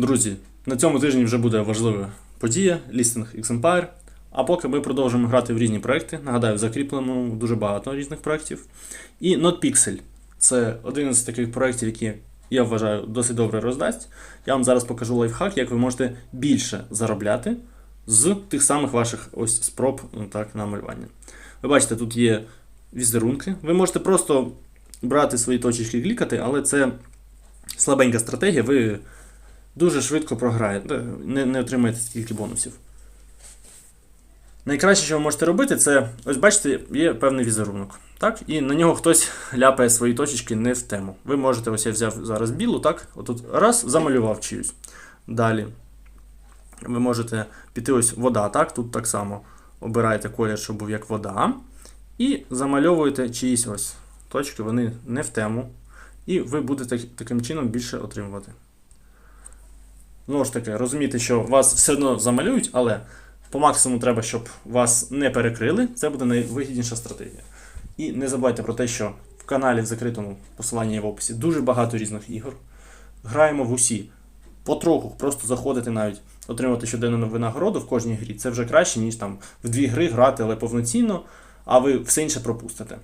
Друзі, на цьому тижні вже буде важлива подія Listing X Empire. А поки ми продовжуємо грати в різні проекти. Нагадаю, в закріпленому дуже багато різних проєктів. І NotPixel це один з таких проєктів, які я вважаю досить добре роздасть. Я вам зараз покажу лайфхак, як ви можете більше заробляти з тих самих ваших ось спроб ну, так, на малювання. Ви бачите, тут є візерунки. Ви можете просто брати свої точечки і клікати, але це слабенька стратегія. Ви дуже швидко програєте, не, не отримаєте стільки бонусів. Найкраще, що ви можете робити, це ось бачите, є певний візерунок. Так? І на нього хтось ляпає свої точечки не в тему. Ви можете, ось я взяв зараз білу, так? Отут раз, замалював чиюсь. Далі. Ви можете піти ось вода, так? Тут так само обираєте колір, щоб був як вода. І замальовуєте чиїсь ось точки, вони не в тему. І ви будете таким чином більше отримувати. Знову ж таки, розумійте, що вас все одно замалюють, але по максимуму треба, щоб вас не перекрили. Це буде найвигідніша стратегія. І не забувайте про те, що в каналі в закритому посиланні є в описі дуже багато різних ігор. Граємо в усі. Потроху, просто заходити навіть, отримати щоденну винагороду в кожній грі. Це вже краще, ніж там в дві гри грати, але повноцінно, а ви все інше пропустите.